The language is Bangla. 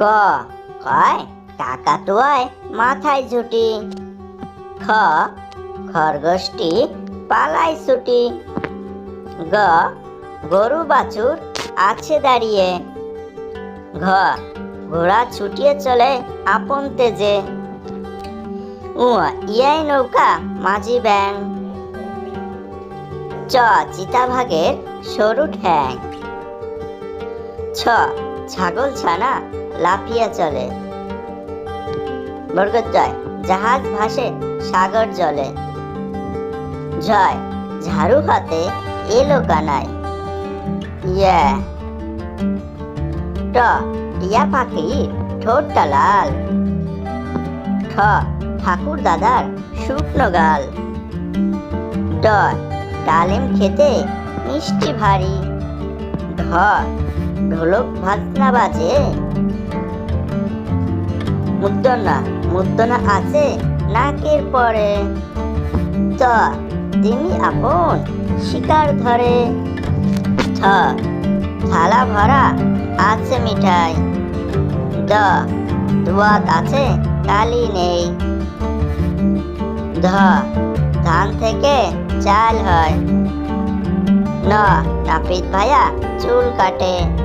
ক? কয়? কাকাতুয়ায় মাথায় ঝুটি খ? খরগোশটি পালায় ছুটি। গ? গরু বাছুর আছে দাঁড়িয়ে। ঘ? ঘোড়া ছুটিয়ে চলে আপন তেজে। উ? ইয়াই নৌকা, মাঝি ব্যাং। চ? চিতাভাগের সরু ঠ্যাং। ছ? ছাগল ছানা লাফিয়ে চলে। বর্গজয় জাহাজ ভাসে, সাগর জলে জয়, ঝাড়ু হাতে এলো কানায়। ইয়া। ট টিয়া পাখি ঠোঁটটা লাল। ঠ, ঠাকুর দাদার শুকনো গাল। ড, ডালিম খেতে মিষ্টি ভারী। ঢ ঢোলক ভাজনা বাজে? মুদ্দনা মুদ্দনা আছে নাকের পরে? ত তিমি আপন শিকার ধরে। থ থালা ভরা আছে মিঠাই। দ, দুয়াত আছে কালি নেই। ধ, ধান থেকে চাল হয়। ন নাপিত ভাইয়া চুল কাটে